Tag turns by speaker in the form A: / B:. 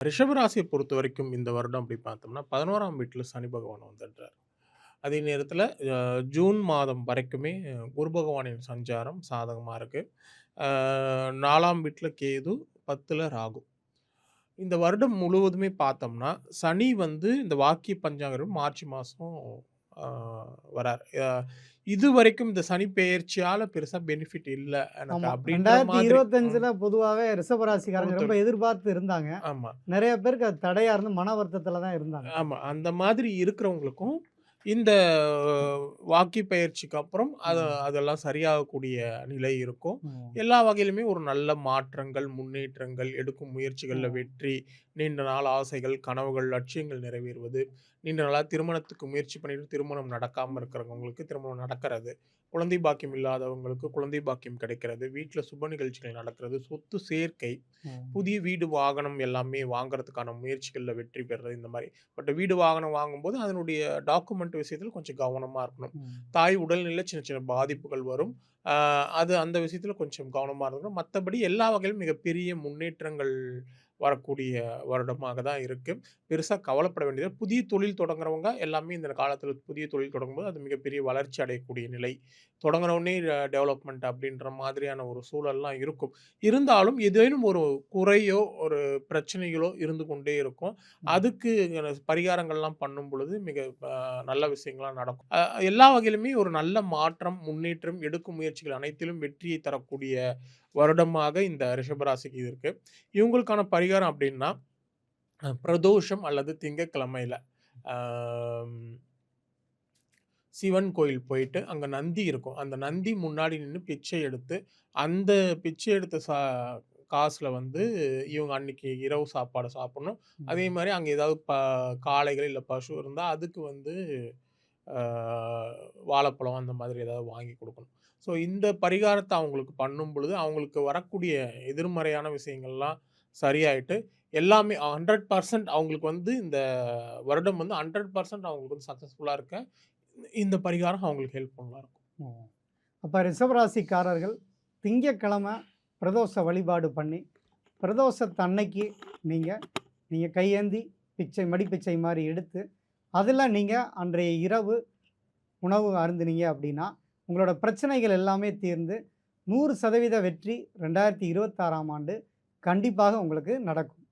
A: ரிஷபராசியை பொறுத்த வரைக்கும் இந்த வருடம் அப்படி பார்த்தோம்னா, பதினோராம் வீட்டில் சனி பகவான் வந்துடுறார். அதே நேரத்தில் ஜூன் மாதம் வரைக்குமே குரு பகவானின் சஞ்சாரம் சாதகமாக இருக்குது நாலாம் வீட்டில் கேது, 10ல ராகு. இந்த வருடம் முழுவதுமே பார்த்தோம்னா, சனி வந்து இந்த வாக்கிய பஞ்சாங்கம் மார்ச் மாதம் வரார். அ இதுவரைக்கும் இந்த சனி பெயர்ச்சியால பெருசா பெனிஃபிட் இல்ல ம்.
B: 2025ல பொதுவாவே ரிஷபராசிக்காரங்க ரொம்ப எதிர்பார்த்து இருந்தாங்க.
A: ஆமா.
B: நெறைய பேருக்கு அது தடையா இருந்து மன வருத்தத்தில தான் இருந்தாங்க.
A: ஆமா. அந்த மாதிரி இருக்கிறவங்களுக்கும், இந்த வாக்கிய பயிற்சிக்கு அப்புறம் அத. அதெல்லாம் சரியாகக்கூடிய நிலை இருக்கும். எல்லா வகையிலுமே ஒரு நல்ல மாற்றங்கள், முன்னேற்றங்கள், எடுக்கும் முயற்சிகள்ல. வெற்றி, நீண்ட நாள் ஆசைகள், கனவுகள், லட்சியங்கள் நிறைவேறுவது, நீண்ட நாளா திருமணத்துக்கு முயற்சி பண்ணிட்டு திருமணம் நடக்காம இருக்கிறவங்களுக்கு திருமணம் நடக்கிறது, குழந்தை பாக்கியம் இல்லாதவங்களுக்கு குழந்தை பாக்கியம் கிடைக்கிறது, வீட்ல சுப நிகழ்ச்சிகள் நடக்கிறது, சொத்து சேர்க்கை. புதிய வீடு, வாகனம் எல்லாமே வாங்குறதுக்கான முயற்சிகள்ல வெற்றி பெறுறது இந்த மாரி. பட் வீடு, வாகனம் வாங்கும்போது அதனுடைய டாக்குமெண்ட் விஷயத்தில கொஞ்சம் கவனமா இருக்கணும். தாய் உடல்நிலையில சின்ன சின்ன பாதிப்புகள் வரும். அது அந்த விஷயத்தில கொஞ்சம் கவனமா இருக்கணும். மத்தபடி எல்லா வகையிலும் மிகப்பெரிய முன்னேற்றங்கள் வரக்கூடிய வருடமாக தான் இருக்கு. பெருசா கவலைப்பட வேண்டியது புதிய தொழில் தொடங்குறவங்க எல்லாமே இந்த காலத்தில புதிய தொழில் தொடங்கும்போது அது மிகப்பெரிய வளர்ச்சி அடையக்கூடிய நிலை. அ டெவலப்மெண்ட் அப்படின்ற மாதிரியான ஒரு சூழல்லாம் இருக்கும். இருந்தாலும் ஏதேனும் ஒரு குறையோ, ஒரு பிரச்சனைகளோ இருந்து கொண்டே இருக்கும். அதுக்கு பரிகாரங்கள்லாம் பண்ணும் பொழுது மிக நல்ல விஷயங்களா நடக்கும். எல்லா வகையிலுமே ஒரு நல்ல மாற்றம், முன்னேற்றம், எடுக்கும் முயற்சிகள் அனைத்திலும் வெற்றியை தரக்கூடிய வருடமாக இந்த ரிஷபராசிக்கு இருக்கு. இவங்களுக்கான பரிகாரம் அப்படின்னா, பிரதோஷம் அல்லது திங்கட்கிழமையில ஆம் சிவன் கோயில் போயிட்டு, அங்க நந்தி இருக்கும். அந்த நந்தி முன்னாடி நின்னு பிச்சை எடுத்து, அந்த பிச்சை எடுத்த சா காசுல வந்து இவங்க அன்னைக்கு இரவு சாப்பாடு சாப்பிடணும். அதே
B: ம்.
A: மாரி அங்க ஏதாவது ப காளைகள் இல்ல பசு இருந்தா அதுக்கு வந்து வாழைப்பழம் அந்த மாதிரி ஏதாவது வாங்கி கொடுக்கணும் ஸோ இந்த பரிகாரத்தை அவங்களுக்கு பண்ணும் பொழுது, அவங்களுக்கு வரக்கூடிய எதிர்மறையான விஷயங்கள்லாம் சரியாயிட்டு, எல்லாமே 100% அவங்களுக்கு வந்து இந்த வருடம் வந்து 100% அவங்களுக்கு வந்து சக்ஸஸ்ஃபுல்லாக இருக்க, இந்த பரிகாரம் அவங்களுக்கு ஹெல்ப்ஃபுல்லாக இருக்கும்.
B: அப்போ ரிஷபராசிக்காரர்கள் திங்கக்கிழமை பிரதோஷ வழிபாடு பண்ணி, பிரதோஷத்தன்னைக்கு நீங்கள் நீங்கள் கையேந்தி பிச்சை மடிப்பிச்சை மாதிரி எடுத்து, அதில் நீங்கள் அன்றைய இரவு உணவு அருந்தினீங்க அப்படின்னா, உங்களோட பிரச்சனைகள் எல்லாமே தீர்ந்து 100% வெற்றி 2026ஆம் ஆண்டு கண்டிப்பாக உங்களுக்கு நடக்கும்.